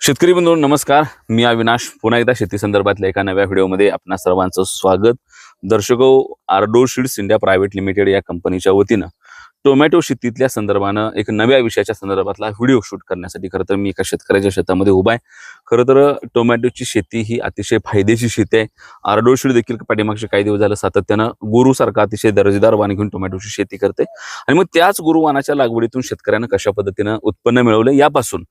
शेतकरी बंधू नमस्कार. मी अविनाश. पुन्हा एकदा शेती संदर्भातल्या एका नव्या व्हिडिओमध्ये आपणा सर्वांचं स्वागत. दर्शको Ardo seeds India private limited या कंपनीच्या वतीनं टोमॅटो शेतीतल्या संदर्भानं एक नव्या विषयाच्या संदर्भातला व्हिडिओ शूट करण्यासाठी खरं तर मी एका शेतकऱ्याच्या शेतामध्ये उभा आहे. खरं तर टोमॅटोची शेती ही अतिशय फायदेशीर शेती आहे. आर्डो देखील पाठीमागचे काही दिवस झालं सातत्यानं गुरुसारखा अतिशय दर्जेदार वाण घेऊन टोमॅटोची शेती करते. आणि मग त्याच गुरुवानाच्या लागवडीतून शेतकऱ्यांना कशा पद्धतीनं उत्पन्न मिळवलं यापासून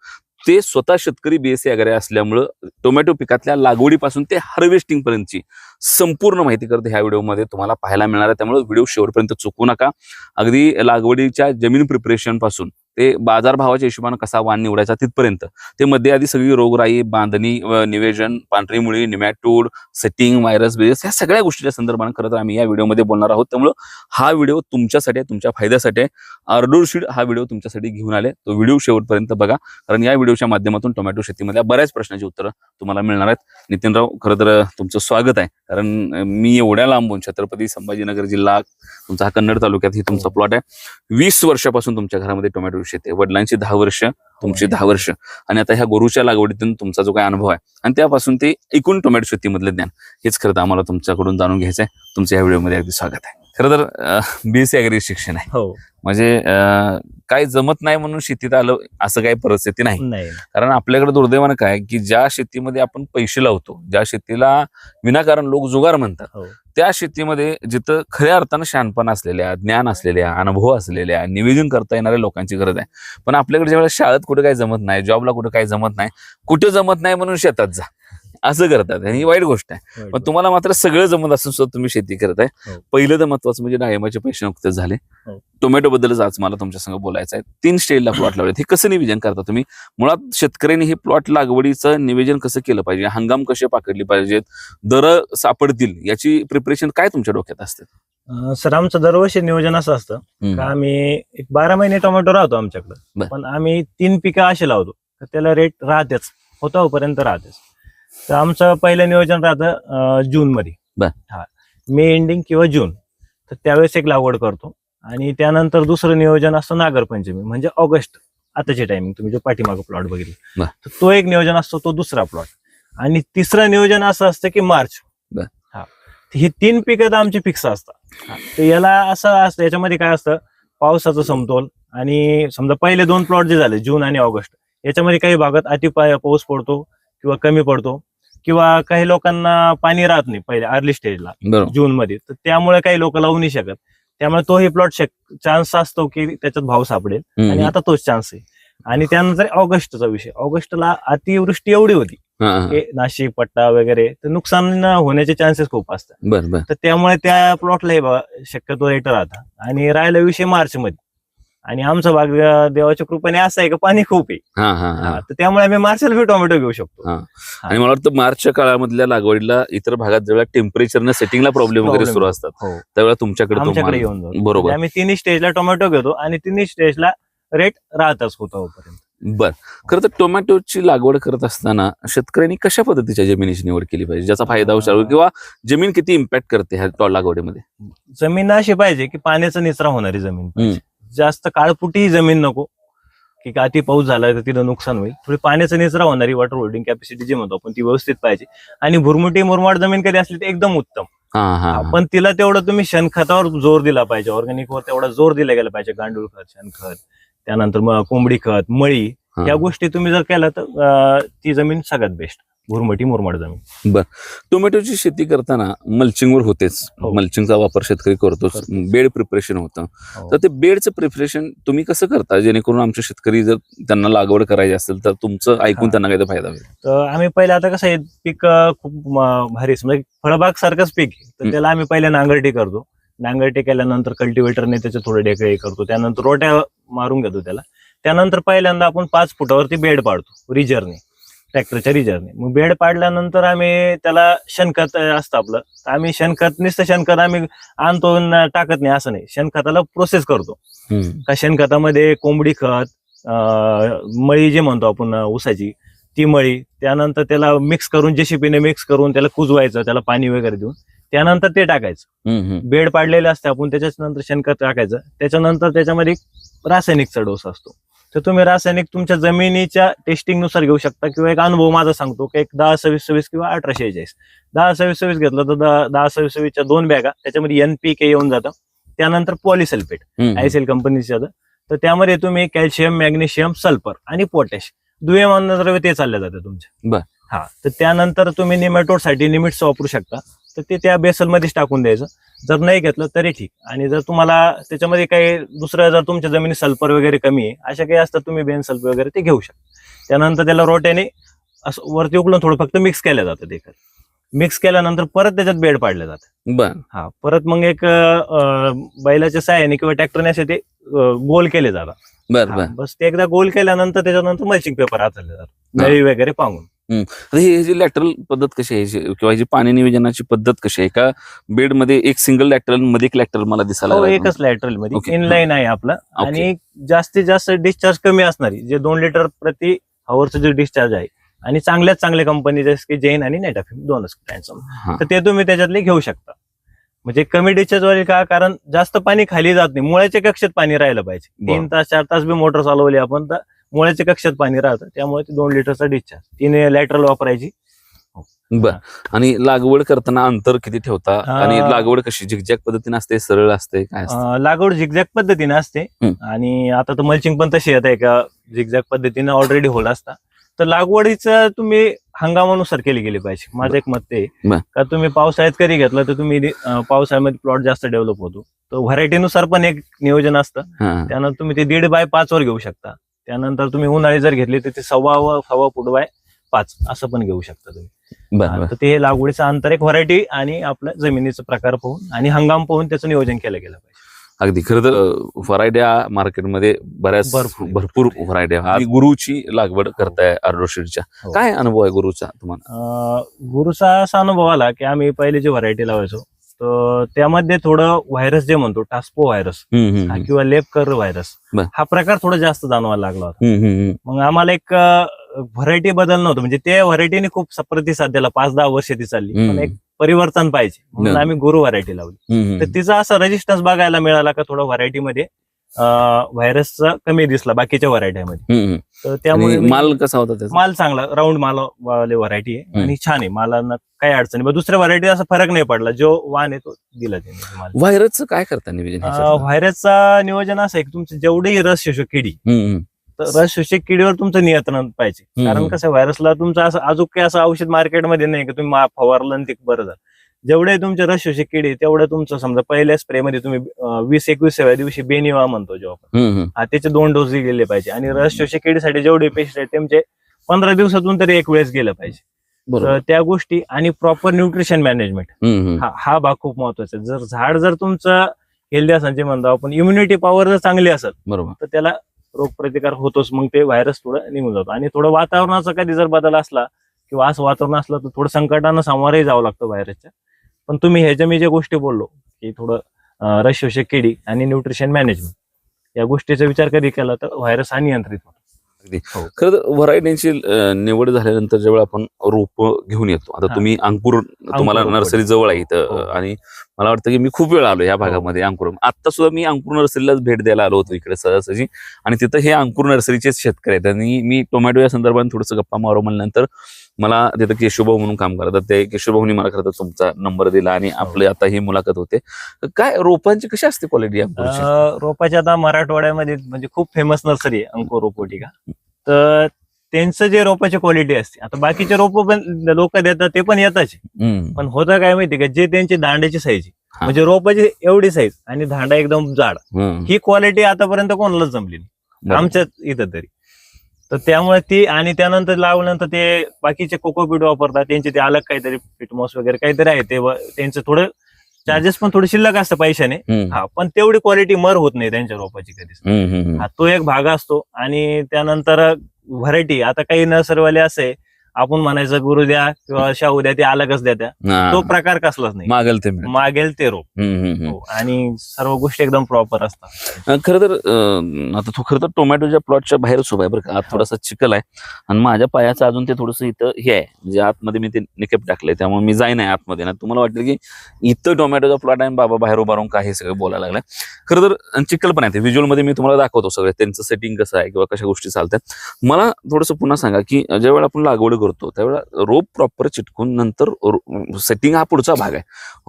ते स्वतः शेतकरी बीएससी वगैरे असल्यामुळं टोमॅटो पिकातल्या लागवडीपासून ते हार्वेस्टिंग पर्यंतची संपूर्ण माहिती करते ह्या व्हिडिओमध्ये तुम्हाला पाहायला मिळणार आहे. त्यामुळे व्हिडिओ शेवटपर्यंत चुकू नका. अगदी लागवडीच्या जमीन प्रिपरेशनपासून ते बाजारभावाच्या हिशोबानं कसा वाण निवडायचा तिथपर्यंत. ते मध्ये आधी सगळी रोगराई बांधणी निवेदन निवेजन पांढरी मुळी निमॅटोड सेटिंग व्हायरस बिरस या सगळ्या गोष्टीच्या संदर्भानं खरं तर आम्ही या व्हिडिओमध्ये बोलणार आहोत. त्यामुळं हा व्हिडिओ तुमच्यासाठी आहे तुमच्या फायद्यासाठी आहे. हा व्हिडिओ तुमच्यासाठी घेऊन आले. तो व्हिडिओ शेवटपर्यंत बघा. कारण या व्हिडिओच्या माध्यमातून टोमॅटो शेतीमधल्या बऱ्याच प्रश्नांची उत्तरं तुम्हाला मिळणार आहेत. नितीनराव खरं तर तुमचं स्वागत आहे. कारण मी एवढ्या लांबून छत्रपती संभाजीनगर जिल्हा तुमचा हा कन्नड तालुक्यात ही तुमचा प्लॉट आहे. वीस वर्षापासून तुमच्या घरामध्ये टोमॅटो शेती आहे. वडिलांची दहा वर्ष तुमची दहा वर्ष. आणि आता ह्या गोरूच्या लागवडीतून तुमचा जो काही अनुभव आहे आणि त्यापासून ते एकूण टोमॅटो शेतीमधलं ज्ञान हेच खरं तर आम्हाला तुमच्याकडून जाणून घ्यायचं आहे तुमचं या व्हिडिओमध्ये अगदी स्वागत आहे. खरं तर बीएससी अग्री शिक्षण आहे. हो. म्हणजे काय जमत नाही म्हणून शेतीत आलं असं काही परिस्थिती नाही. कारण आपल्याकडे दुर्दैवानं काय की ज्या शेतीमध्ये आपण पैसे लावतो ज्या शेतीला विनाकारण लोक जुगार म्हणतात हो. त्या शेतीमध्ये जिथं खऱ्या अर्थानं शहाणपण असलेल्या ज्ञान असलेल्या अनुभव असलेल्या निवेदन करता येणाऱ्या लोकांची गरज आहे. पण आपल्याकडे ज्यावेळेस शाळेत कुठे काही जमत नाही जॉबला कुठे काही जमत नाही कुठे जमत नाही म्हणून शेतात जा. असं करतात आणि ही वाईट गोष्ट आहे. पण तुम्हाला मात्र सगळं जमत असून सुद्धा तुम्ही शेती करताय हो. पहिलं तर महत्वाचं म्हणजे डाळिंबाचे पैसे नुकतेच झाले. हो. टोमॅटो बद्दलच आज मला तुमच्या संग बोलायचं आहे. तीन स्टेजला प्लॉट लावले हे कसं नियोजन करता तुम्ही? मुळात शेतकऱ्यांनी हे प्लॉट लागवडीचं नियोजन कसं केलं पाहिजे? हंगाम कसे पाकडले पाहिजेत? दर सापडतील याची प्रिपरेशन काय तुमच्या डोक्यात असते? सर आमचं दरवर्षी नियोजन असं असतं का आम्ही एक बारा महिने टोमॅटो राहतो आमच्याकडे. बर. पण आम्ही तीन पिकं असे लावतो. तर त्याला रेट राहतेच. होतापर्यंत राहतेच. तर आमचं पहिलं नियोजन राहतं जून मध्ये. हा. मे एंडिंग किंवा जून. तर त्यावेळेस एक लागवड करतो. आणि त्यानंतर दुसरं नियोजन असतं नागरपंचमी म्हणजे ऑगस्ट. आताचे टायमिंग तुम्ही जो पाठीमागं प्लॉट बघितला. तर तो एक नियोजन असतो तो दुसरा प्लॉट आणि तिसरं नियोजन असं असतं की मार्च. हा. ही तीन पिकं तर आमची फिक्स असतात. तर याला असं असतं याच्यामध्ये काय असतं पावसाचा समतोल आणि समजा पहिले दोन प्लॉट जे झाले जून आणि ऑगस्ट याच्यामध्ये काही भागात अति पाऊस पडतो किंवा कमी पडतो. किंवा काही लोकांना पाणी राहत नाही पहिले अर्ली स्टेजला बरोबर. जून मध्ये. तर त्यामुळे काही लोक लावू नाही शकत. त्यामुळे तोही प्लॉट चान्स असतो की त्याच्यात भाव सापडेल. आणि हम्म. आता तोच चान्स आहे. आणि त्यानंतर ऑगस्टचा विषय. ऑगस्टला अतिवृष्टी एवढी होती हा, हा. की नाशिक पट्टा वगैरे तर नुकसान होण्याचे चान्सेस खूप असतात. बरं बरं. तर त्यामुळे त्या प्लॉटला हे बघा शक्यतो रेट राहता. आणि राहिला विषय मार्च मध्ये आणि आमचा भाग देवाच्या कृपेने असा आहे की पाणी खूप आहे. तर त्यामुळे आम्ही मार्चला बी टोमॅटो घेऊ शकतो. आणि मला वाटतं मार्चच्या काळामधल्या लागवडीला इतर भागात जेव्हा टेम्परेचरनं सेटिंगला प्रॉब्लेम वगैरे. सुरू असतात हो. त्यावेळेला तुमच्याकडे येऊन जातो. बरोबर. म्हणजे आम्ही तिन्ही स्टेजला टोमॅटो घेतो आणि तिन्ही स्टेजला रेट राहतच होता बर. खरं तर टोमॅटोची लागवड करत असताना शेतकऱ्यांनी कशा पद्धतीच्या जमिनीची निवड केली पाहिजे ज्याचा फायदा होऊ शकतो? किंवा जमीन किती इम्पॅक्ट करते ह्या लागवडीमध्ये? जमीन अशी पाहिजे की पाण्याचा निचरा होणारी जमीन पाहिजे. जास्त काळपुटी जमीन नको. की का अति पाऊस झाला तर तिथं नुकसान होईल. थोडी पाण्याचा निचरा होणारी वॉटर होल्डिंग कॅपॅसिटी जी म्हणतो आपण ती व्यवस्थित पाहिजे. आणि भुरमुटी मुरमाड जमीन कधी असली तर एकदम उत्तम. पण तिला तेवढं तुम्ही शेणखतावर जोर दिला पाहिजे. ऑर्गॅनिक वर तेवढा जोर दिला गेला पाहिजे. गांडूळ खत शेणखत त्यानंतर मग कोंबडी खत मळी. या गोष्टी तुम्ही जर केल्या तर ती जमीन सगळ्यात बेस्ट भुरमटी मुरमाड जमीन. टोमॅटोची शेती करताना मल्चिंगवर होतेच. हो. मल्चिंगचा वापर शेतकरी करतोच. करतो. बेड प्रिपरेशन होतं. हो. तर ते बेडचं प्रिपरेशन तुम्ही कसं करता? जेणेकरून आमचे शेतकरी जर त्यांना लागवड करायची असेल तर तुमचं ऐकून हा. त्यांना काही फायदा होईल. तर आम्ही पहिले आता कसं आहे पीक अं, खूप म- भारी म्हणजे फळबाग सारखंच पीक आहे. तर. त्याला आम्ही पहिले नांगरटी करतो. नांगरटी केल्यानंतर कल्टिवेटरने त्याचे थोडे डेकळे करतो. त्यानंतर रोट्या मारून घेतो त्याला. त्यानंतर पहिल्यांदा आपण पाच फुटावरती बेड पाडतो रिजरने ट्रॅक्टरच्या रिजरने मग बेड पाडल्यानंतर आम्ही त्याला शेणखत असतं आपलं. तर आम्ही शेणखत नुसतं शेणखत आम्ही आणतो टाकत नाही असं नाही. शेणखताला प्रोसेस करतो. का शेणखतामध्ये कोंबडी खत मळी जे म्हणतो आपण ऊसाची ती मळी त्यानंतर त्याला मिक्स करून जेसीपीने मिक्स करून त्याला कुजवायचं त्याला पाणी वगैरे देऊन. त्यानंतर ते टाकायचं. बेड पाडलेले असते आपण त्याच्याच नंतर शेणखत टाकायचं. त्याच्यानंतर त्याच्यामध्ये रासायनिकचा डोस असतो. तर तुम्ही रासायनिक तुमच्या जमिनीच्या टेस्टिंगनुसार घेऊ शकता. किंवा एक अनुभव माझा सांगतो की एक दहा सव्वीस सव्वीस किंवा अठराशे शेहेचाळीस दहा सव्वीस सव्वीस घेतलं तर दहा सव्वीस सव्वीसच्या दोन बॅगा त्याच्यामध्ये एनपीके येऊन जातं. त्यानंतर पॉलिसल्फेट हम्म. आयसीएल कंपनीचं तर त्यामध्ये तुम्ही कॅल्शियम मॅग्नेशियम सल्फर आणि पोटॅश दुय्यम अन्नद्रव्य ते चालले जाते तुमचे बर. हा. तर त्यानंतर तुम्ही निमेटोडसाठी निमिट्स वापरू शकता. तर ते त्या बेसल मध्येच टाकून द्यायचं. जर नाही घेतलं तरी ठीक. आणि जर तुम्हाला त्याच्यामध्ये काही दुसरं जर तुमच्या जमिनीत सल्फर वगैरे कमी आहे अशा काही असतात तुम्ही बेन सल्फर वगैरे ते घेऊ शकता. त्यानंतर त्याला रोट्याने असं वरती उकळून थोडं फक्त मिक्स केलं जातं ते मिक्स केल्यानंतर परत त्याच्यात बेड पाडलं जातं. बर. हा परत मग एक बैलाच्या सहाय्याने किंवा ट्रॅक्टरने असे ते गोल केले जातात. बस ते एकदा गोल केल्यानंतर त्याच्यानंतर मल्चिंग पेपर आचरले जातात नळी वगैरे पांगून आता ही जी लॅटरल पद्धत कशी आहे? किंवा जी पाणी नियोजनाची पद्धत कशी आहे? का बेडमध्ये एक सिंगल लॅटरलमध्ये एक लॅटरल मला दिसायला हो. एकच लॅटरलमध्ये. इनलाईन आहे आपलं. आणि जास्तीत जास्त डिस्चार्ज कमी असणारी जे दोन लिटर प्रति हवरचं जे डिस्चार्ज आहे. आणि चांगल्याच चांगल्या कंपनी जसं की जैन आणि नेटाफिम दोनच. तर ते तुम्ही त्याच्यातले घेऊ शकता. म्हणजे कमी डिस्चार्ज वाले का? कारण जास्त पाणी खाली जात नाही. मुळ्याच्या कक्षात पाणी राहिलं पाहिजे. तीन तास चार तास बी मोटर चालवली आपण तर मुळ्याच्या कक्षात पाणी राहतं त्यामुळे ते दोन लिटरचा डिस्चार्ज तीन लॅटरल वापरायची. बर. आणि लागवड करताना अंतर किती ठेवता? आणि लागवड कशी? झिकझॅक पद्धतीने असते सरळ असते काय लागवड झिगझॅग पद्धतीने असते. आणि आता तर मल्चिंग पण तशी येत आहे का? झिगझॅग पद्धतीने ऑलरेडी होल असता. तर लागवडीचं तुम्ही हंगामानुसार केली गेली पाहिजे. माझं एक मत ते. का तुम्ही पावसाळ्यात कधी घेतलं तर तुम्ही पावसाळ्यामध्ये प्लॉट जास्त डेव्हलप होतो. तर व्हरायटीनुसार पण एक नियोजन असतं. त्यानंतर तुम्ही ते दीड बाय पाच वर घेऊ शकता. त्यानंतर तुम्ही उन्हाळी जर घेतली तर ते सव्वा व सव्वा फूट बाय पाच असं पण घेऊ शकता तुम्ही. बर हा, बर. तर ते लागवडीचं अंतर एक व्हरायटी आणि आपल्या जमिनीचा प्रकार पाहून आणि हंगाम पाहून त्याचं नियोजन केलं गेलं पाहिजे. अगदी खरं तर व्हरायट्या मार्केटमध्ये बऱ्याच भरपूर. भरपूर व्हरायट्या आणि गुरुची लागवड करताय आर्डोशीडच्या हो. काय अनुभव आहे गुरुचा तुम्हाला? अं, गुरुचा असा अनुभव आला की आम्ही पहिले जे व्हरायटी लावायचो तर त्यामध्ये थोडं व्हायरस जे म्हणतो टास्पो व्हायरस. किंवा लेप कर व्हायरस. हा प्रकार थोडा जास्त जाणवायला लागला होता. मग आम्हाला एक व्हरायटी बदल नव्हतं म्हणजे त्या व्हरायटीने खूप प्रतिसाद दिला पाच दहा वर्ष ती चालली पण. एक परिवर्तन पाहिजे म्हणून. आम्ही गुरु व्हरायटी लावली तर तिचा असा रेजिस्टन्स बघायला मिळाला का थोडा व्हरायटीमध्ये व्हायरसचा कमी दिसला बाकीच्या व्हरायटीमध्ये हम्म. तर त्यामुळे आणि मी- माल कसा होता त्याचा माल चांगला राऊंड माल वाले व्हरायटी आहे. आणि छान आहे मालांना काही अडचणी दुसऱ्या व्हरायटी असा फरक नाही पडला जो वाण आहे तो दिला त्यांनी माल व्हायरसचं काय करता नियोजन ह्याच्यातलं? व्हायरसचा नियोजन असं आहे की तुमचे जेवढेही रस शोषक किडी हम्म, हम्म. तर रस शोषक किडीवर तुमचं नियंत्रण पाहिजे हम्म. कारण कसं व्हायरसला तुमचं असं अजून काही असं औषध मार्केटमध्ये नाही की तुम्ही मा- फवारलं आणि ते बरं झालं जेवढे तुमचे रस शोषक किडी तेवढं तुमचं समजा पहिल्या स्प्रे मध्ये तुम्ही वीस एकवीसाव्या दिवशी बेनिवा म्हणतो जेव्हा आपण. हा, त्याचे दोन डोस गेले पाहिजे. आणि शोषक किडीसाठी जेवढे पेशंट आहेत त्यांचे पंधरा दिवसातून तरी एक वेळेस गेलं पाहिजे. त्या गोष्टी आणि प्रॉपर न्यूट्रिशन मॅनेजमेंट. हा भाग खूप महत्त्वाचा जर झाड जर तुमचं हेल्दी असेल जे म्हणतो आपण इम्युनिटी पॉवर जर चांगली असेल बरोबर. तर त्याला रोगप्रतिकार होतोच मग ते व्हायरस थोडं निघून जातो. आणि थोडं वातावरणाचा कधी जर बदल असला किंवा असं वातावरण असलं तर थोडं संकटानं सामोरही जावं लागतं व्हायरसच्या पण तुम्ही ह्याच्या मी ज्या गोष्टी बोललो की थोडं शोषक किडी आणि न्यूट्रिशन मॅनेजमेंट या गोष्टीचा विचार कधी केला तर व्हायरस हा नियंत्रित होतो. हो. खरं तर व्हरायटीची निवड झाल्यानंतर जेव्हा आपण रोप घेऊन येतो आता हा. तुम्ही अंकुर तुम्हाला नर्सरी जवळ आहे इथं हो. आणि मला वाटतं की मी खूप वेळ आलो या भागामध्ये अंकुर. आता सुद्धा मी अंकुर नर्सरीलाच भेट द्यायला आलो होतो इकडे सहजासहजी आणि तिथं हे अंकुर नर्सरीचेच शेतकरी आहेत. आणि मी टोमॅटो या संदर्भात थोडंसं गप्पा मारू म्हणल्यानंतर मला तिथं केशवभाऊ म्हणून काम करतात ते केशवभाऊनी मला खरं तर तुमचा नंबर दिला आणि हो. आपली आता ही मुलाखत होते काय रोपांची कशी असते क्वालिटी रोपाच्या आता मराठवाड्यामध्ये म्हणजे खूप फेमस नर्सरी आहे अंकुर रोपोटिका तर त्यांचं जे रोपाची क्वालिटी असते आता बाकीचे रोप पण लोक देतात ते पण हम्म. पण होतं काय माहिती का जे त्यांची दांड्याची साईज. म्हणजे रोपाची एवढी साईज आणि दांडा एकदम जाड. ही क्वालिटी आतापर्यंत कोणालाच जमली नाही. आमच्या इथं तरी तर त्यामुळे ती आणि त्यानंतर लावल्यानंतर ते बाकीचे कोकोपीट वापरतात त्यांचे ते अलग काहीतरी फिटमॉस वगैरे काहीतरी आहे ते व- त्यांचं थोडं चार्जेस पण थोडे शिल्लक असतं पैशाने. हा पण तेवढी क्वालिटी मर होत नाही त्यांच्या रोपाची कधीच. हा तो एक भाग असतो आणि त्यानंतर व्हरायटी आता काही नर्सरीवाले असे आपण म्हणायचं गुरु द्या किंवा शाहू द्या ते अलगच द्या त्या हा. तो प्रकार कसलाच नाही. मागेल ते मिळेल. मागेल ते रोप. हम्म, हम्म, हम्म. हो. आणि सर्व गोष्टी एकदम प्रॉपर असतात. अं, खरं तर अं, आता तो खरं तर टोमॅटोच्या प्लॉटच्या बाहेरच उभा आहे बरं का. आत थोडासा चिखल आहे. आणि माझ्या पायाचं अजून ते थोडंसं इथं हे आहे. म्हणजे आतमध्ये मी ते निकेप टाकलंय. त्यामुळे मी जाईन आहे आतमध्ये. ना तुम्हाला वाटेल की इथं टोमॅटोचा प्लॉट आहे आणि बाबा बाहेर उभा राहून काही सगळं बोलायला लागलाय. खरं तर अं, चिखल पण आहे ते. व्हिज्युअलमध्ये मी तुम्हाला दाखवतो सगळं. त्यांचं सेटिंग कसं आहे किंवा कशा गोष्टी चालतात. मला थोडंसं पुन्हा सांगा की ज्या वेळेला आपण लागवड करतो त्यावेळेला रोप प्रॉपर चिटकून नंतर सेटिंग हा पुढचा भाग आहे.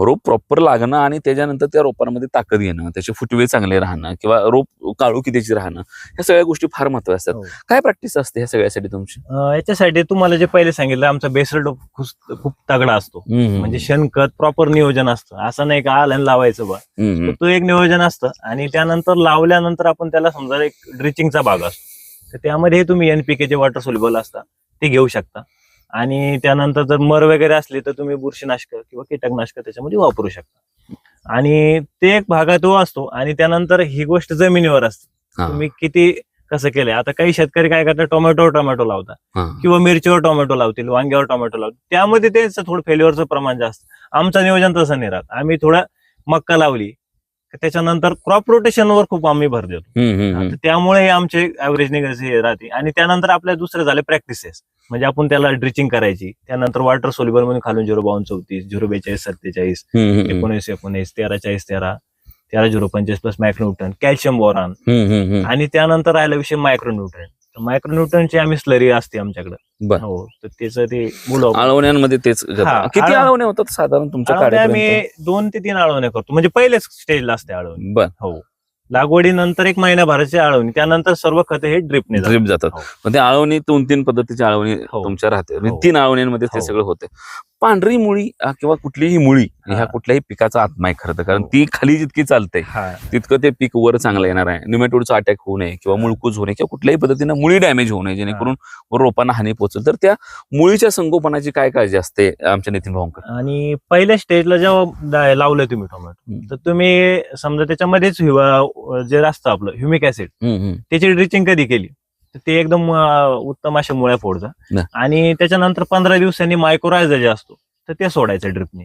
रोप प्रॉपर लागणं आणि त्याच्यानंतर त्या रोपांमध्ये ताकद येणं त्याचे फुटवे चांगले राहणं किंवा रोप काळू त्याची राहणं ह्या सगळ्या गोष्टी फार महत्त्वाच्या असतात. हो. काय प्रॅक्टिस असते ह्या सगळ्यासाठी तुमची? याच्यासाठी तुम्हाला जे पहिले सांगितलं आमचा बेसल डोप खूप खूप तगडा असतो. म्हणजे शेणखत प्रॉपर नियोजन असतं. असं नाही का आलं लावायचं बा. तो एक नियोजन असतं आणि त्यानंतर लावल्यानंतर आपण त्याला समजा एक ड्रिचिंगचा भाग असतो. तर त्यामध्ये तुम्ही एनपीके जे वॉटर सोल्युबल असतात. ते घेऊ शकता. आणि त्यानंतर जर मर वगैरे असली तर तुम्ही बुरशीनाशक किंवा कीटकनाशक त्याच्यामध्ये वापरू शकता. आणि ते एक भागा तो असतो आणि त्यानंतर ही गोष्ट जमिनीवर असते. तुम्ही किती कसं केलंय? आता काही शेतकरी काय करतात? टोमॅटोवर टोमॅटो लावतात. किंवा मिरचीवर टोमॅटो लावतील वांग्यावर टोमॅटो लावतील. त्यामध्ये त्यांचं थोडं फेल्युअरचं प्रमाण जास्त. आमचं नियोजन तसं नाही राहत. आम्ही थोडं मक्का लावली त्याच्यानंतर क्रॉप रोटेशनवर खूप आम्ही भर देतो. त्यामुळे हे आमचे ऍव्हरेज निघायचे राहते. आणि त्यानंतर आपल्या दुसरे झाले प्रॅक्टिसेस म्हणजे आपण त्याला ड्रिचिंग करायची. त्यानंतर वॉटर सोल्युबल म्हणून खालून झिरो बावन्न चौतीस झिरो बेचाळीस सत्तेचाळीस. एकोणीस एकोणीस तेरा चाळीस तेरा तेरा झिरो पंचवीस प्लस मायक्रोन्यूटन कॅल्शियम बोरान. आणि त्यानंतर राहिला विषय मायक्रोन्यूट्रन मायक्रोन्यूट्रनची आम्ही स्लरी असते आमच्याकडे बर. हो तर त्याचं ते मुलं आळवण्यांमध्ये तेच घेतात. हा, किती आळव- आळवण्या होतात साधारण तुमच्या आळवण्या आम्ही दोन ते तीन आळवण्या करतो म्हणजे पहिलेच स्टेजला असते आळवणी बर हो लागवडीनंतर एक महिन्याभराची आळवणी त्यानंतर सर्व खते हे ड्रिपने ड्रिप जातात हो. पण ते आळवणी दोन तीन पद्धतीची आळवणी हो. तुमच्या राहते म्हणजे हो. तीन आळवणींमध्ये ते हो. सगळं होते पांढरी मुळी किंवा कुठलीही मुळी. ह्या कुठल्याही पिकाचा आत्मा आहे खरं तर. कारण हो. ती खाली जितकी चालते हा. तितकं ते पीक वर चांगलं येणार आहे. निमेटोडचा अटॅक होऊ नये किंवा मुळकूज होऊ नये किंवा कुठल्याही पद्धतीनं मुळी डॅमेज होऊ नये. जेणेकरून रोपांना हानी पोहोचेल. तर त्या मुळीच्या संगोपनाची काय काळजी असते आमच्या नितीन भाऊंकर? आणि पहिल्या स्टेजला जेव्हा लावलं तुम्ही टोमॅटो. तर तुम्ही समजा त्याच्यामध्येच जे असतं आपलं ह्युमिक ऍसिड त्याची ड्रिचिंग कधी केली? ते एकदम अं, उत्तम अशा मुळ्या फोडतं. न. आणि त्याच्यानंतर पंधरा दिवसांनी मायक्रोरायझर जे असतो तर ते सोडायचं ड्रिपने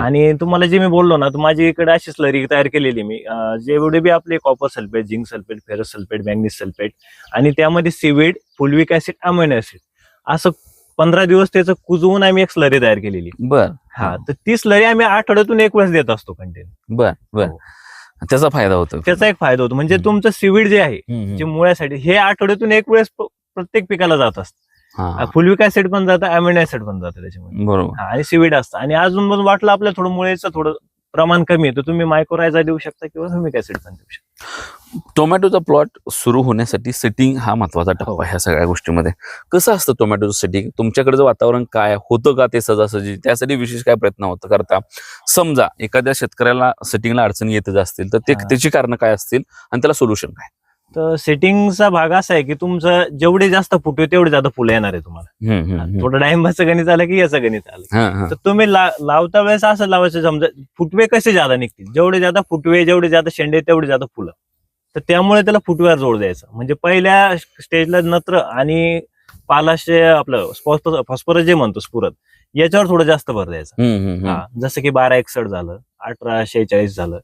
आणि तुम्हाला जे मी बोललो ना तर माझी इकडे अशी स्लरी तयार केलेली मी. अं, जेवढे बी आपले copper sulphate zinc sulphate ferrous sulphate manganese sulphate आणि त्यामध्ये seaweed fulvic acid amino acid असं पंधरा दिवस त्याचं कुजवून आम्ही एक स्लरी तयार केलेली. बर. हा तर ती स्लरी आम्ही आठवड्यातून एक वेळेस देत असतो कंटिन्यू बर बर. हो. त्याचा फायदा होतो. त्याचा एक फायदा होतो. म्हणजे. तुमचं सिविड जे आहे जे. मुळ्यासाठी हे आठवड्यातून एक वेळेस प्र- प्रत्येक पिकाला जात असतं. फुलविक ऍसिड पण जातं अमिनो ऍसिड पण जातं त्याच्यामध्ये. बरोबर. आणि सिविड असतं. आणि अजून पण वाटलं आपल्याला थोडं मुळेचं थोडं प्रमाण कमी आहे तर तुम्ही मायक्रोरायझा देऊ शकता किंवा ह्युमिक ऍसिड पण देऊ शकता. टोमॅटोचा प्लॉट सुरू होण्यासाठी सेटिंग हा महत्त्वाचा टप्पा. आहे ह्या सगळ्या गोष्टीमध्ये. कसं असतं टोमॅटोचं सेटिंग तुमच्याकडचं वातावरण काय होतं का ते सजासजी? त्यासाठी विशेष काय प्रयत्न होतं करता? समजा एखाद्या शेतकऱ्याला सेटिंगला अडचणी येतच असतील तर ते. त्याची कारण काय असतील? आणि त्याला सोल्युशन काय? तर सेटिंगचा भाग असा आहे की तुमचं जेवढे जास्त फुटवे तेवढे जास्त फुलं येणार आहे तुम्हाला. थोडं डाळिंबाचं गणित आलं की याचं गणित आलं. तर तुम्ही लावता वेळेस असं लावायचं समजा फुटवे कसे जादा निघतील? जेवढे जादा फुटवे जेवढे जादा शेंडे तेवढे जादा फुलं. तर त्यामुळे त्याला फुटव्यावर जोड द्यायचा. म्हणजे पहिल्या स्टेजला नत्र आणि पालाशे आपलं फॉस्फरस जे म्हणतो स्फुरत याच्यावर थोडं जास्त भर द्यायचा. हा जसं की बारा एकसठ झालं अठरा शेहेचाळीस झालं.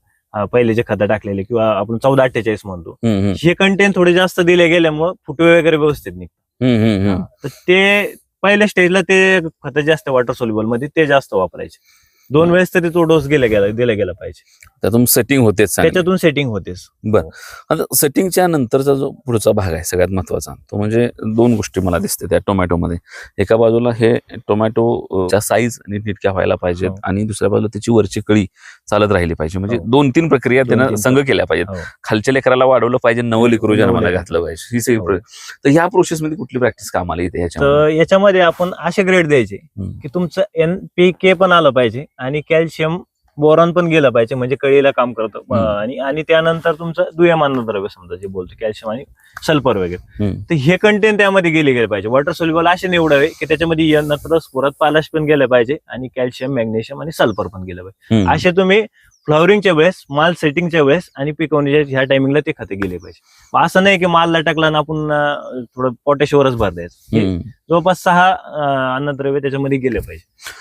पहिले जे खतं टाकलेले किंवा आपण चौदा अठ्ठेचाळीस म्हणतो हे कंटेंट थोडे जास्त दिले गेल्यामुळे फुटवे वगैरे व्यवस्थित निघतात. तर ते पहिल्या स्टेजला ते खत जास्त वॉटर सोल्युबलमध्ये ते जास्त वापरायचे. दोन वेळेस तरी तो डोस गेला गेला दिला गेला पाहिजे त्यातून सेटिंग होतेच चांगली. त्याच्यातून सेटिंग होतेस आता सेटिंगच्या नंतरचा जो पुढचा भाग आहे सगळ्यात महत्त्वाचा तो म्हणजे दोन गोष्टी मला दिसते त्या टोमॅटोमध्ये एका बाजूला हे टोमॅटोच्या साईज नीटनेटक्या व्हायला पाहिजेत हो. आणि दुसऱ्या बाजूला त्याची वरची कळी चालत राहिली पाहिजे म्हणजे हो. दोन तीन प्रक्रिया दोन त्यानं तीन संघ केल्या पाहिजेत हो. खालच्या लेकराला वाढवलं पाहिजे नवं लेकरू जन्माला नवं घातलं पाहिजे ही सगळी हो. तर ह्या प्रोसेसमध्ये कुठली प्रॅक्टिस कामाला येते ह्याच्यामध्ये तर याच्यामध्ये आपण असे ग्रेड द्यायचे हम्म. की तुमचं एन पी के पण आलं पाहिजे आणि कॅल्शियम बोरॉन पण गेलं पाहिजे म्हणजे कळीला काम करतं. आणि आणि त्यानंतर तुमचं दुय्यम अन्नद्रव्य समजा जे बोलतो कॅल्शियम आणि सल्फर वगैरे. तर हे कंटेंट त्यामध्ये गेले गेले पाहिजे वॉटर सोल्युबल असे निवडावे की त्याच्यामध्ये नत्र स्फुरत पालाश पण गेलं पाहिजे आणि कॅल्शियम मॅग्नेशियम आणि सल्फर पण गेलं पाहिजे. असे तुम्ही फ्लॉवरिंगच्या वेळेस माल सेटिंगच्या वेळेस आणि पिकवण्याच्या ह्या टायमिंगला ते खते गेले पाहिजे असं नाही की माल लटकला ना आपण थोडं पोटॅशवरच भर द्यायचं. जवळपास सहा अन्नद्रव्य त्याच्यामध्ये गेले पाहिजे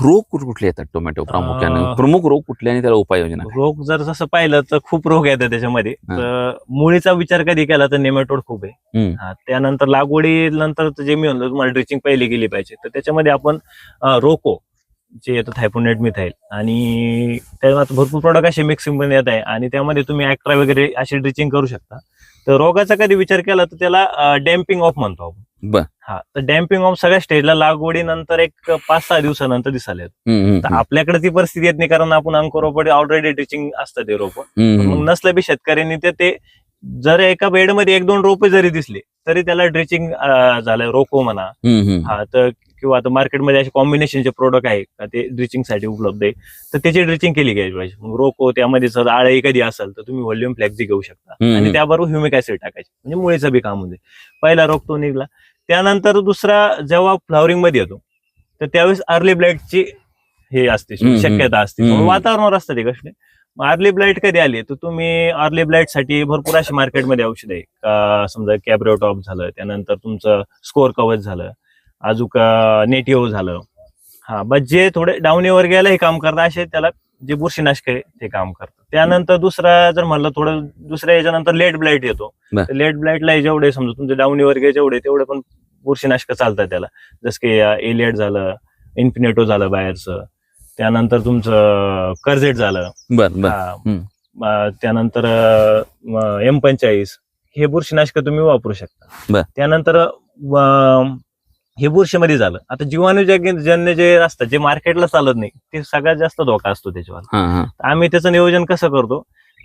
रोग कुठ- कुठले येतात टोमॅटो प्रामुख्याने? प्रमुख रोग कुठले आणि त्याला उपाययोजना? रोग जर जसं पाहिलं तर खूप रोग येतात त्याच्यामध्ये. तर मुळीचा विचार कधी केला तर नेमॅटोड खूप आहे. त्यानंतर लागवडी नंतर जे मी म्हणलो तुम्हाला ड्रिचिंग पहिली गेली पाहिजे. तर त्याच्यामध्ये आपण रोको जे येतं थायपोनेट मिथाईल. आणि त्यात भरपूर प्रोडक्ट असे मिक्सिंग पण येत आहे. आणि त्यामध्ये तुम्ही ऍक्ट्रा वगैरे अशी ड्रिचिंग करू शकता. तर रोगाचा कधी विचार केला तर त्याला डॅम्पिंग ऑफ म्हणतो आपण. हा तर डॅम्पिंग ऑफ सगळ्या स्टेजला लागवडीनंतर एक पाच सहा दिवसानंतर दिसायला येतं हम्म, हम्म, तर आपल्याकडे ती परिस्थिती येत नाही कारण आपण अंकुरोपडी ऑलरेडी ड्रिचिंग असतं ते रोप मग. नसलं बी शेतकऱ्यांनी ते ते जर एका बेडमध्ये एक दोन रोपे जरी दिसले तरी त्याला ड्रिचिंग झालं रोको म्हणा. हा तर किंवा आता मार्केटमध्ये असे कॉम्बिनेशनचे प्रोडक्ट आहे का ते ड्रिचिंगसाठी उपलब्ध आहे तर त्याची ड्रिचिंग केली गेली पाहिजे मग रोको त्यामध्ये जर आळी कधी असेल तर तुम्ही व्हॉल्युम फ्लॅक्झी घेऊ शकता. आणि त्याबरोबर ह्युमिक ऍसिड टाकायचे. म्हणजे मुळीचं बी काम होते. पहिला रोग तो निघला. त्यानंतर दुसरा जेव्हा फ्लॉवरिंगमध्ये येतो तर त्यावेळेस अर्ली ब्लाइटची हे असते. शक्यता असते. वातावरणावर असतं ते कसले अर्ली ब्लाइट कधी आली तर तुम्ही अर्ली ब्लाइटसाठी भरपूर अशी मार्केटमध्ये औषध आहे समजा कॅब्रोटॉप झालं त्यानंतर तुमचं स्कोअर कवच झालं अजून नेटिओ झालं. हा बस जे थोडे डाऊनीवर गेला हे काम करतात असे त्याला जे बुरशीनाशक आहे ते काम करतात. त्यानंतर दुसरा जर म्हणलं थोडं दुसऱ्या याच्यानंतर लेट ब्लाइट येतो. लेट ब्लाइटला जेवढे समजा तुमचे डाऊनीवर गे जेवढे तेवढे पण बुरशीनाशक चालतात त्याला. जसं की एलियट झालं इन्फिनेटो झालं बाहेरचं. त्यानंतर तुमचं कर्जेट झालं. त्यानंतर एम पंचाळीस हे बुरशीनाशक तुम्ही वापरू. शकता. त्यानंतर हे बुरशीमध्ये झालं. आता जीवाणूजन्य जन्य जे असतात जे मार्केटला चालत नाही ते सगळ्यात जास्त धोका असतो त्याच्यावर. आम्ही त्याचं नियोजन कसं करतो?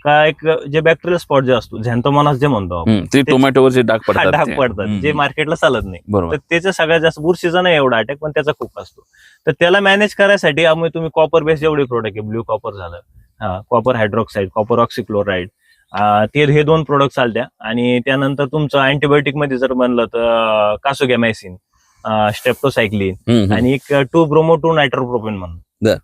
का एक जे बॅक्टेरियल स्पॉट जे असतो झॅन्थोमॉनास जे म्हणतो टोमॅटोवरचे डाग पडतात डाग. पडतात जे मार्केटला चालत नाही. तर त्याचं सगळ्यात जास्त बुरशीचा नाही एवढा अटॅक पण त्याचा खूप असतो. तर त्याला मॅनेज करायसाठी आम्ही तुम्ही कॉपर बेस जेवढे प्रोडक्ट आहे ब्ल्यू कॉपर झालं हा कॉपर हायड्रॉक्साईड कॉपर ऑक्सिक्लोराईड ते हे दोन प्रोडक्ट चालत्या. आणि त्यानंतर तुमचं अँटीबायोटिकमध्ये जर म्हणलं तर कासोगॅमॅसिन स्टेप्टोसायक्लिन. आणि एक टू ब्रोमो टू नायट्रोप्रोपेन म्हणून.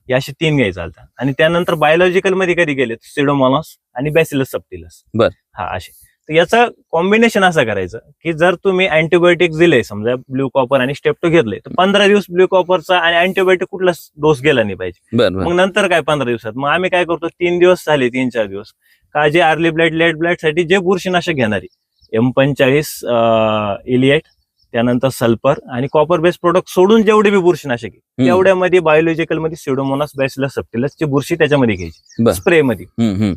या असे तीन घ्यायचे चालतात आणि त्यानंतर बायोलॉजिकलमध्ये कधी गेले सिडोमॉनॉस आणि बॅसिलस सबटिलस बर. हा असे. तर याचं कॉम्बिनेशन असं करायचं की जर तुम्ही अँटीबायोटिक दिले समजा ब्ल्यू कॉपर आणि स्टेप्टो घेतले तर पंधरा दिवस ब्ल्यू कॉपरचा आणि अँटीबायोटिक कुठलाच डोस गेला नाही पाहिजे. मग नंतर काय पंधरा दिवसात? मग आम्ही काय करतो? तीन दिवस झाले तीन चार दिवस. का जे अर्ली ब्लाइट लेट ब्लाइटसाठी जे बुरशीनाशक घेणारी एम पंचाळीस इलिएट त्यानंतर सल्फर आणि कॉपर बेस्ड प्रोडक्ट सोडून जेवढे बी बुरशीनाशक आहे. तेवढ्यामध्ये बायोलॉजिकलमध्ये सिडोमोनास बॅसिलस सबटिलस ची बुरशी त्याच्यामध्ये घ्यायची. स्प्रे मध्ये.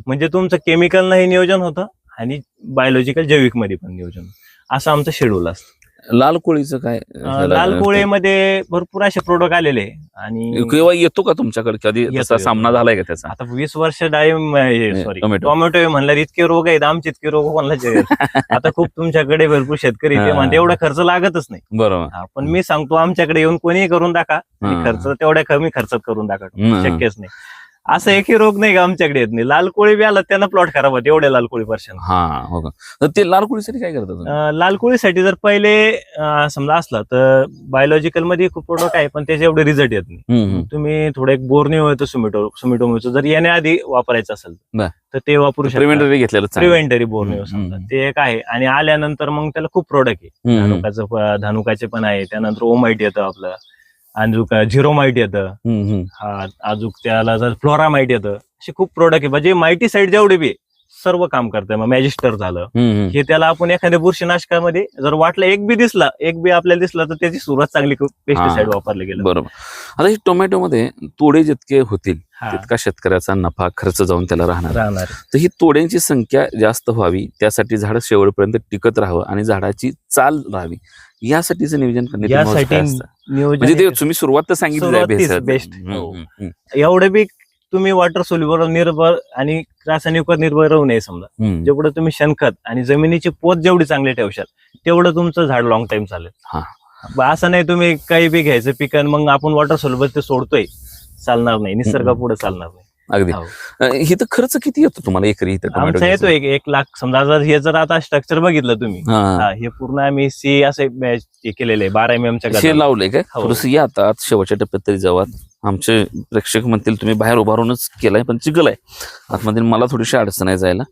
म्हणजे तुमचं केमिकल नाही नियोजन होतं आणि बायोलॉजिकल जैविकमध्ये पण नियोजन. असं आमचं शेड्यूल असतं लाल कोळीचं काय लाल कोळेमध्ये भरपूर असे प्रोडक्ट आलेले. आणि किंवा येतो का तुमच्याकडे कधी येतो. सामना झालाय का त्याचा आता वीस वर्ष डाळिंब सॉरी टोमॅटो. म्हणलं इतके रोग आहेत आमचे इतके रोग कोणाला आता खूप तुमच्याकडे भरपूर शेतकरी. म्हणते एवढा खर्च लागतच नाही बरोबर पण मी सांगतो आमच्याकडे येऊन कोणीही करून टाका हा. खर्च तेवढ्या कमी खर्चात करून टाका. शक्यच नाही असं एकही रोग नाही का आमच्याकडे येत नाही लाल कोळी बी आला त्यांना प्लॉट खराब होते एवढ्या लाल कोळी पर्शन हा हो का तर ते लाल कोळीसाठी काय करतात तुम्ही? लाल कोळीसाठी जर पहिले अं, समजा असला तर बायोलॉजिकलमध्ये खूप प्रोडक्ट आहे पण त्याचे एवढे रिझल्ट येत नाही हम्म, हम्म. तुम्ही थोडं एक बोर्निओ होतं सुमिटो सुमिटोमोचं जर येण्याआधी वापरायचं असेल बर. तर ते वापरू शकता प्रिव्हेंटरी घेतलेलं चांगलं. प्रिव्हेंटरी हम्म, हम्म. ते एक आहे आणि आल्यानंतर मग त्याला खूप प्रोडक्ट आहे हम्म, हम्म. धानुकाचं प- धानुकाचे पण आहे त्यानंतर ओमाइट येतं आपलं अजूक झिरोमाइट येतं. हा अजूक त्याला जर फ्लोरामाइट येतं. असे खूप प्रोडक्ट आहे. म्हणजे माहिती साईड जेवढे बी सर्व काम करतंय. मग मॅजिस्टर झालं. हे त्याला आपण एखाद्या बुरशीनाशकामध्ये जर वाटलं एक बी दिसला एक बी आपल्याला दिसला तर त्याची सुरुवात चांगली पेस्टिसाइड. वापरले गेलं. बरोबर. आता हे टोमॅटोमध्ये तोडे जितके होतील तितका शेतकऱ्याचा नफा खर्च जाऊन त्याला राहणार. राहणार. तर ही तोड्यांची संख्या जास्त व्हावी त्यासाठी झाड शेवटपर्यंत टिकत राहावं आणि झाडाची चाल राहावी. यासाठीचं नियोजन करण्यात म्हणजे ते तुम्ही सुरुवात तर सांगितली. हम्म, हो. एवढे बी तुम्ही वॉटर सोल्युबल निर्भर आणि रासायनिकवर निर्भर राहू नये समजा. जेवढं तुम्ही शेणखत आणि जमिनीची पोत जेवढी चांगली ठेवशाल तेवढं तुमचं झाड लॉंग टाइम चालेल. असं नाही तुम्ही काही बी घ्यायचं पिकन मग आपण वॉटर सोल्युबल ते सोडतोय चालणार नाही. निसर्गा पुढे चालणार नाही. अगदी. हो. अं, इथं खर्च किती येतो तुम्हाला एकरी इथं येतो एक एक लाख. समजा जर हे जर आता स्ट्रक्चर बघितलं तुम्ही हा, हे पूर्ण आम्ही सी असे हे केलेलं बारा एम एमच्या हे लावलंय काय? हो. थोडस या आता शेवटच्या टप्प्यात तरी जावा. आमचे प्रेक्षक म्हणतील तुम्ही बाहेर उभारूनच केलाय पण चिखल आहे. आतमध्ये मला थोडीशी अडचण आहे जायला.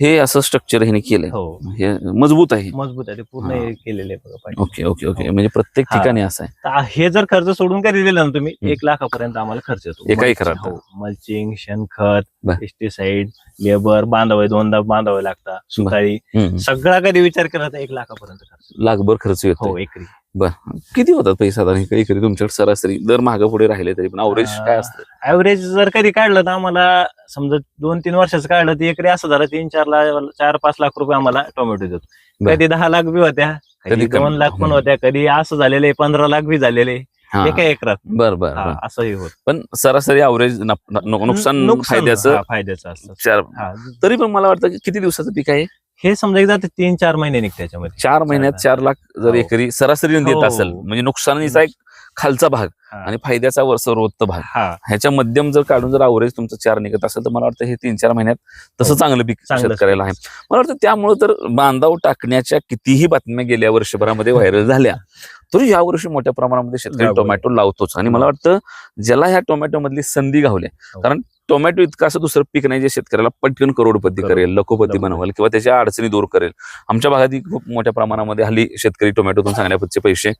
हे असं स्ट्रक्चर ह्याने केलंय. हो. हे मजबूत आहे. मजबूत आहे. ते पूर्ण हा. हे केलेले आहे बघा पाहिजे. Okay okay okay. म्हणजे प्रत्येक हा. ठिकाणी असं आहे. तर हे जर खर्च सोडून कधी दिला ना तुम्ही हम्म. एक लाखापर्यंत आम्हाला खर्च येतो. एका एकरात? हो. मल्चिंग शेणखत बर. पेस्टिसाइड लेबर बांधावे दोनदा बांधावे लागतात. सुताळी. हम्म, हम्म. सगळा कधी विचार केला तर एक लाखापर्यंत खर्च लाखभर खर्च येतो हो एकरी. किती होतात पैसे साधारण इकडे इकडे तुमच्याकडे सरासरी दर मागे पुढे राहिले तरी पण अवरेज काय असतं ऍव्हरेज जर कधी काढलं तर आम्हाला समजा दोन तीन वर्षाचं काढलं तर एकरी असं झालं तीन चार लाख चार पाच लाख रुपये आम्हाला टोमॅटो देतो बर. कधी दहा लाख बी होत्या कधी. दोन लाख पण. होत्या कधी असं झालेले पंधरा लाख बी झालेले हा. एका एकरात बर बर हा, बर. असंही होत पण सरासरी अवरेज नुकसान फायद्याचं हा, फायद्याचं असतं हा. तरी पण मला वाटतं की किती दिवसाचं पीक आहे हे समजा एकदा ते तीन चार महिने निघते त्याच्यामध्ये चार महिन्यात चार लाख जर हो. एकरी सरासरी देत हो. असेल म्हणजे नुकसानीचा एक खालचा भाग हा. आणि फायद्याचा वर सर्वोत्त भाग हा ह्याच्या मध्यम जर काढून जर अवरेज तुमचं चार निघत असेल तर मला वाटतं हे तीन चार महिन्यात तसं हो. चांगलं पीक चांगलं शेतकऱ्याला आहे मला वाटतं त्यामुळे तर बांधाव टाकण्याच्या कितीही बातम्या गेल्या वर्षभरामध्ये व्हायरल झाल्या तरी या वर्षी मोठ्या प्रमाणामध्ये शेतकरी. टोमॅटो लावतोच आणि मला वाटतं ज्याला ह्या टोमॅटो मधली संधी घावली हो. कारण टोमॅटो इतकं असं दुसरं पीक नाही जे शेतकऱ्याला पटकन करोडपती करोड. करेल लखोपती. बनवेल किंवा त्याच्या अडचणी दूर करेल आमच्या भागात खूप मोठ्या प्रमाणामध्ये हल्ली शेतकरी टोमॅटोतून चांगल्या पद्धतीचे पैसे.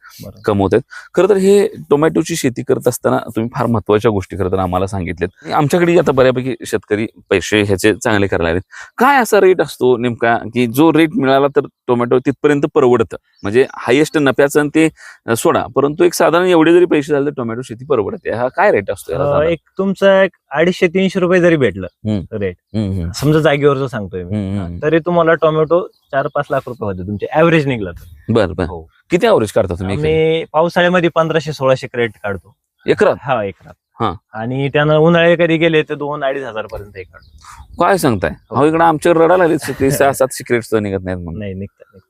कमवत आहेत खरं तर हे टोमॅटोची शेती करत असताना तुम्ही फार महत्त्वाच्या गोष्टी खरं तर आम्हाला सांगितल्यात आमच्याकडे आता बऱ्यापैकी शेतकरी पैसे ह्याचे चांगले करायला आहेत काय असा रेट असतो नेमका की जो रेट मिळाला तर टोमॅटो तिथपर्यंत परवडतं म्हणजे हायेस्ट नफ्याचं ते सोडा परंतु एक साधारण एवढे जरी पैसे झाले तर टोमॅटो शेती परवडते हा काय रेट असतो? एक तुमचं एक अडीचशे तीनशे रुपये जरी भेटलं हम्म. रेट हम्म, समजा जागेवरच सांगतोय मी. हम्म, हम्म. तरी तुम्हाला टोमॅटो चार पाच लाख रुपये होते तुमचे. ऍव्हरेज निघला तर. बर बर. हो. किती अवरेज काढता तुम्ही एकरी? आम्ही पावसाळ्यामध्ये पंधराशे सोळाशे क्रेट काढतो. एकरात? हा एकरात. हा. आणि त्यानं उन्हाळे कधी गेले तर दोन अडीच हजार पर्यंत एक काढतो. काय सांगताय? हो. अहो इकडे आमच्याकडे रडायला लागले ते सहा सात सिक्रेट्स निघत नाहीत म्हणून. नाही निघतात निघतात.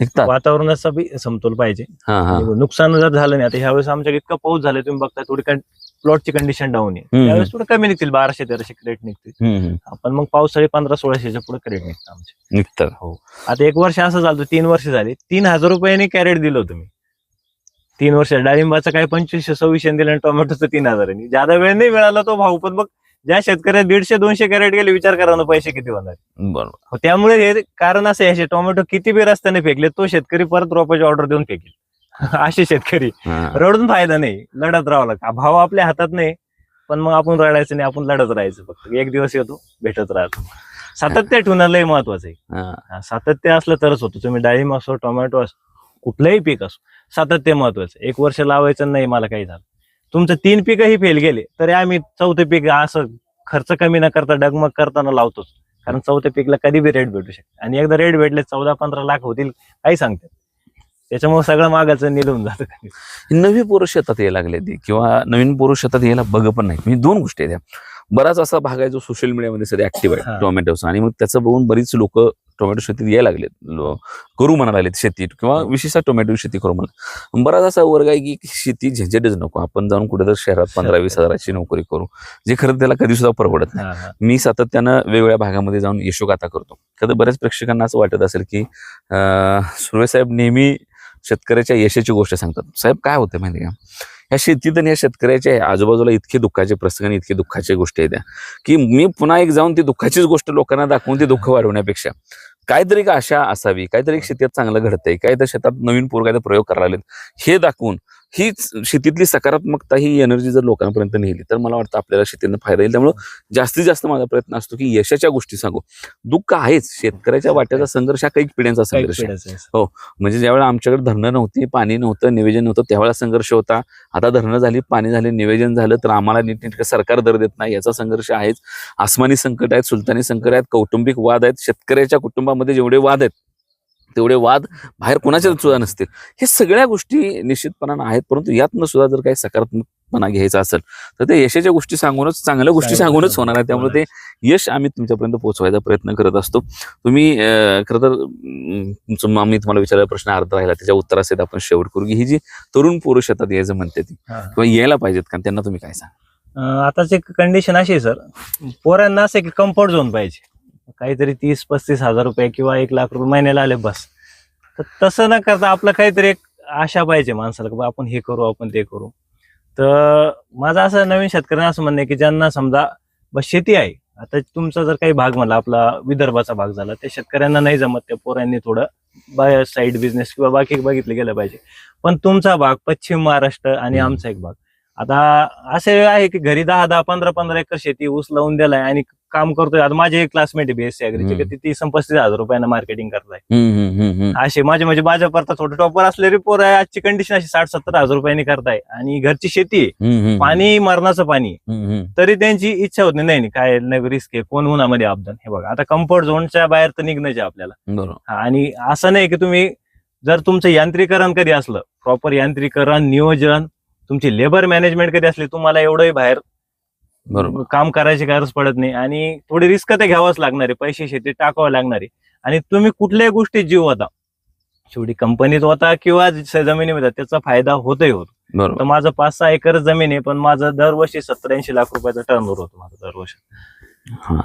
निघतात? वातावरणाचा बी समतोल पाहिजे. हा हा. नुकसान जर झालं नाही आता ह्यावेळेस आमच्याकडे इतका पाऊस झाला तुम्ही बघता थोडी प्लॉटची कंडिशन डाऊन आहे. त्यावेळेस थोडं कमी निघतील बाराशे तेराशे क्रेट निघतील. आपण मग पावसाळी पंधरा सोळाशेच्या पुढे क्रेट निघतं आमचे. निघतात आता एक वर्ष असं झालं तीन वर्ष झाली. तीन हजार रुपयाने कॅरेट दिलं मी. तीन वर्ष. डाळिंबाचं काय पंचवीसशे सव्वीसशे दिलं आणि टोमॅटोचं तीन हजारांनी ज्यादा वेळ नाही मिळाला तो भाऊ पण मग ज्या शेतकऱ्यात दीडशे दोनशे कॅरेट गेले विचार करा ना पैसे किती होणार. बरोबर. हो, त्यामुळे हे कारण असं आहे, टोमॅटो किती बी रस्त्याने फेकले तो शेतकरी परत रोपाची ऑर्डर देऊन फेकेल. असे शेतकरी. हा. रडून फायदा नाही. लढत राहावं लागतं. भाव आपल्या हातात नाही पण मग आपण रडायचं नाही आपण लढत राहायचं फक्त. एक दिवस येतो भेटत राहतो. सातत्य ठेवणं लय महत्वाचं आहे. हा. हा, सातत्य असलं तरच होतं. तुम्ही डाळिंब असो टोमॅटो असो कुठलंही पीक असो सातत्य महत्वाचं आहे. एक वर्ष लावायचं नाही मला काही झालं. तुमचं तीन पिकही फेल गेले तरी आम्ही चौथे पीक असं खर्च कमी न करता डगमग करताना लावतोच. कारण चौथ्या पीकला कधी बी रेट भेटू शकते. आणि एकदा रेट भेटले चौदा पंधरा लाख होतील काही सांगतात. त्याच्यामुळे सगळं मागाचं निघून जातं नवी पोरं शेतात यायला लागले ती किंवा नवीन पोरं शेतात यायला बघ पण नाही म्हणजे दोन गोष्टी आहेत. बराच असा भाग आहे जो सोशल मीडियामध्ये सध्या ऍक्टिव्ह आहे. टोमॅटोचा आणि मग त्याचं बघून बरीच लोक टोमॅटो शेतीत यायला लागलेत करू म्हणायला लागलेत शेती किंवा हो. विशेषतः टोमॅटो शेती करू म्हणा बराच असा वर्ग आहे की शेती झंझटच नको आपण जाऊन कुठेतरी शहरात पंधरा वीस हजाराची नोकरी करू जे खरं त्याला कधी सुद्धा परवडत नाही. मी सातत्यानं वेगवेगळ्या भागामध्ये जाऊन यशोगाथा करतो कधी बऱ्याच प्रेक्षकांना असं वाटत असेल की अं, सुर्वे साहेब नेहमी शेतकऱ्याच्या यशाची गोष्ट सांगतात. साहेब काय होतं माहिती का? ह्या शेतीत आणि या शेतकऱ्याच्या आजूबाजूला इतके दुःखाचे प्रसंग आणि इतके दुःखाचे गोष्टी आहेत. की मी पुन्हा एक जाऊन ती दुःखाचीच गोष्ट लोकांना दाखवून ती दुःख वाढवण्यापेक्षा. काहीतरी एक आशा असावी काहीतरी एक शेतीत चांगलं घडतंय काहीतरी शेतात नवीन पोर काहीतरी प्रयोग करायला हे दाखवून हीच शेतीतली सकारात्मकता ही एनर्जी जर लोकांपर्यंत नेली तर मला वाटतं आपल्याला शेतीनं फायदा येईल. त्यामुळं जास्तीत जास्त माझा प्रयत्न असतो की यशाच्या गोष्टी सांगू. दुःख आहेच. शेतकऱ्याच्या वाट्याचा संघर्ष हा काही पिढ्यांचा काही संघर्ष. आहे. म्हणजे ज्यावेळेला आमच्याकडे धरणं नव्हती पाणी नव्हतं निवेदन नव्हतं त्यावेळेला संघर्ष होता. आता धरणं झाली पाणी झाले निवेदन झालं तर आम्हाला नीटनेटकं सरकार दर देत नाही याचा संघर्ष आहेच. आसमानी संकट आहेत सुलतानी संकट आहेत कौटुंबिक वाद आहेत शेतकऱ्याच्या कुटुंबामध्ये जेवढे वाद आहेत तेवढे वाद बाहेर कोणाच्या सुद्धा नसतील. हे सगळ्या गोष्टी निश्चितपणानं आहेत परंतु यातनं सुद्धा जर काही सकारात्मकपणा घ्यायचा असेल तर ते यशाच्या गोष्टी सांगूनच चांगल्या गोष्टी सांगूनच होणार आहे त्यामुळे ते यश आम्ही तुमच्यापर्यंत पोहोचवायचा प्रयत्न करत असतो. तुम्ही खरं तर तुमचं आम्ही तुम्हाला विचारलेला प्रश्न अर्ध राहिला त्याच्या उत्तरासहित आपण शेवट करू की ही जी तरुण पुरुष शेतात यायचं म्हणते ती. किंवा यायला पाहिजेत का? त्यांना तुम्ही काय सांगा? आताची कंडिशन अशी आहे सर पोरांना असं की कम्फर्ट झोन पाहिजे. काहीतरी तीस पस्तीस हजार रुपये किंवा एक लाख रुपये महिन्याला आले बस. तर तसं न करता आपलं काहीतरी एक आशा पाहिजे माणसाला की आपण हे करू आपण ते करू. तर माझं असं नवीन शेतकऱ्यांना असं म्हणणं आहे की ज्यांना समजा बस शेती आहे आता तुमचा जर काही भाग म्हणला आपला विदर्भाचा भाग झाला त्या शेतकऱ्यांना नाही जमत त्या पोरांनी थोडं बाय साईड बिझनेस किंवा बाकी बघितलं गेलं पाहिजे. पण तुमचा भाग पश्चिम महाराष्ट्र आणि. आमचा एक भाग. आता असे आहे की घरी दहा दहा पंधरा पंधरा एकर शेती ऊस लावून दिलाय आणि काम करतोय. आता माझे एक क्लासमेट आहे बीएससी अग्रीचे. ते पस्तीस हजार रुपयानं मार्केटिंग करताय. असे माझे म्हणजे माझ्या परता थोडे टॉपर असलेले पोर आहे. आजची कंडिशन अशी साठ सत्तर हजार रुपयांनी करताय. आणि घरची शेती आहे. पाणी मरणाचं पाणी. तरी त्यांची इच्छा होत नाही, नाही नाही, काय नाही रिस्क आहे. कोण उन्हामध्ये अपदान? हे बघा. आता कम्फर्ट झोनच्या बाहेर तर निघण्याचे आपल्याला. आणि असं नाही की तुम्ही जर तुमचं यांत्रिकरण कधी असलं प्रॉपर यांत्रिकरण नियोजन तुमची लेबर मॅनेजमेंट कधी असली तुम्हाला एवढंही बाहेर बरोबर. काम करायची गरज पडत नाही आणि थोडी रिस्क ते घ्यावंच लागणार आहे. पैसे शेतीत टाकावं लागणार आहे. आणि तुम्ही कुठल्याही गोष्टीत जीव होता. शेवटी कंपनीत होता किंवा ज- जमिनीमध्ये होता, त्याचा फायदा होतही होतो. तर माझं पाच सहा एकर जमीन आहे पण माझं दरवर्षी सत्तर ऐंशी लाख रुपयाचा टर्नओव्हर होतो माझं दरवर्षी.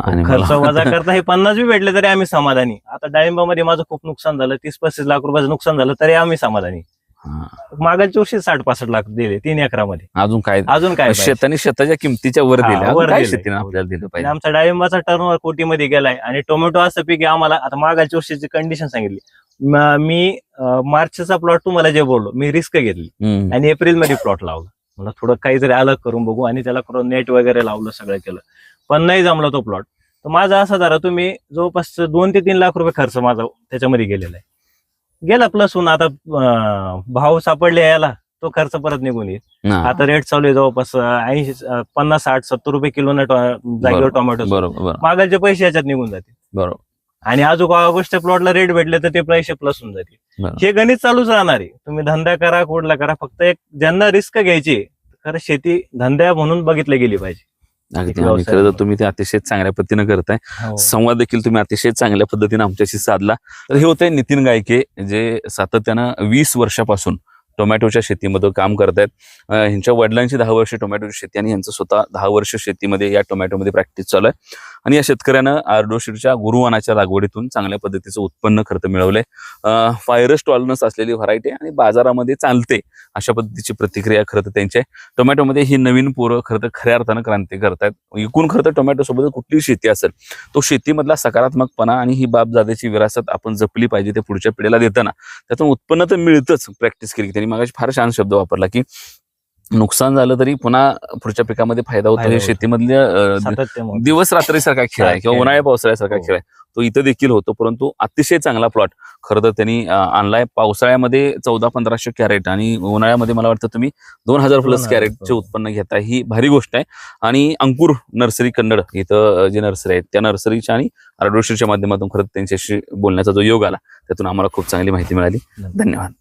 आणि खर्च वजा करता हे पन्नास बी भेटले तरी आम्ही समाधानी. आता डाळिंबामध्ये माझं खूप नुकसान झालं तीस पस्तीस लाख रुपयाचं नुकसान झालं तरी आम्ही समाधानी. मागाच्या वर्षी साठ पासष्ट लाख दिले तीन एकरामध्ये. अजून काय? अजून काय? शेताने शेताच्या किमतीच्या वर दिल्या. वर. शेतीने आपल्याला दिलं पाहिजे? आमचा डाळिंबाचा टर्नओव्हर कोटीमध्ये गेलाय आणि टोमॅटो असं पीक आम्हाला. आता मागाच्या वर्षीची कंडिशन सांगितली. म- मार्चचा प्लॉट तुम्हाला जे बोललो मी रिस्क घेतली. आणि एप्रिलमध्ये प्लॉट लावला. मला थोडं काहीतरी अलग करून बघू आणि त्याला करून नेट वगैरे लावलं सगळं केलं. पण नाही जमला तो प्लॉट तर माझा असा जरा तुम्ही जवळपास दोन ते तीन लाख रुपये खर्च माझा त्याच्यामध्ये गेलेला आहे. गेला प्लस होऊन आता अं, भाव सापडले याला. तो खर्च परत निघून येईल. हा. आता रेट चालू आहे जवळपास ऐंशी पन्नास साठ सत्तर रुपये किलो जागेवर बरोबर. टोमॅटो बरोबर बरोबर. मागायचे पैसे याच्यात निघून जातील. बरोबर. आणि अजून ऑगस्टच्या प्लॉटला रेट भेटले तर ते पैसे प्लस होऊन जातील. बरोबर. हे गणित चालूच राहणार आहे. तुम्ही धंदा करा कुठला करा फक्त एक ज्यांना रिस्क घ्यायची खरं शेती धंद्या म्हणून बघितली गेली पाहिजे. अगदी व्यवसाय खरं तर. तुम्ही ते अतिशय चांगल्या पद्धतीने करताय हो. संवाद देखील तुम्ही अतिशय चांगल्या पद्धतीने आमच्याशी साधला तर हे होते नितीन गायके जे सातत्यानं वीस वर्षापासून टोमॅटोच्या शेतीमध्ये काम करतायत. ह्यांच्या वडिलांची दहा वर्ष टोमॅटोची शेती आणि यांचं स्वतः दहा वर्ष शेतीमध्ये या टोमॅटोमध्ये प्रॅक्टिस चालू आहे. आणि या शेतकऱ्यानं आर्डोशीरच्या गुरुवानाच्या लागवडीतून चांगल्या पद्धतीचं उत्पन्न खर्च मिळवलंय. फायरस टॉलनस असलेली व्हरायटी आणि बाजारामध्ये चालते अशा पद्धतीची प्रतिक्रिया खरं तर त्यांची आहे. टोमॅटोमध्ये ही नवीन पोरं खरं तर खऱ्या अर्थानं क्रांती करतायत. एकूण खरं तर टोमॅटोसोबत कुठलीही शेती असेल तो शेतीमधला सकारात्मकपणा आणि ही बापजादेची विरासत आपण जपली पाहिजे ते पुढच्या पिढीला देताना. त्यातून उत्पन्न तर मिळतच प्रॅक्टिस केली त्यांनी. मागाशी फार छान शब्द वापरला की नुकसान झालं तरी पुन्हा पुढच्या पिकामध्ये फायदा होतो हे. शेतीमधल्या. दिवस रात्रीसारखा खेळ आहे किंवा. उन्हाळ्या पावसाळ्यासारखा हो. खेळ आहे तो इथं देखील होतो परंतु अतिशय चांगला प्लॉट खरं तर त्यांनी आणलाय पावसाळ्यामध्ये चौदा पंधराशे कॅरेट आणि उन्हाळ्यामध्ये मला वाटतं तुम्ही दोन हजार प्लस 2000 कॅरेटचे. उत्पन्न घेताय ही भारी गोष्ट आहे आणि अंकुर नर्सरी कन्नड इथं जी नर्सरी आहे त्या नर्सरीच्या आणि आर्डोशीच्या माध्यमातून खरं त्यांच्याशी बोलण्याचा जो योग आला त्यातून आम्हाला खूप चांगली माहिती मिळाली धन्यवाद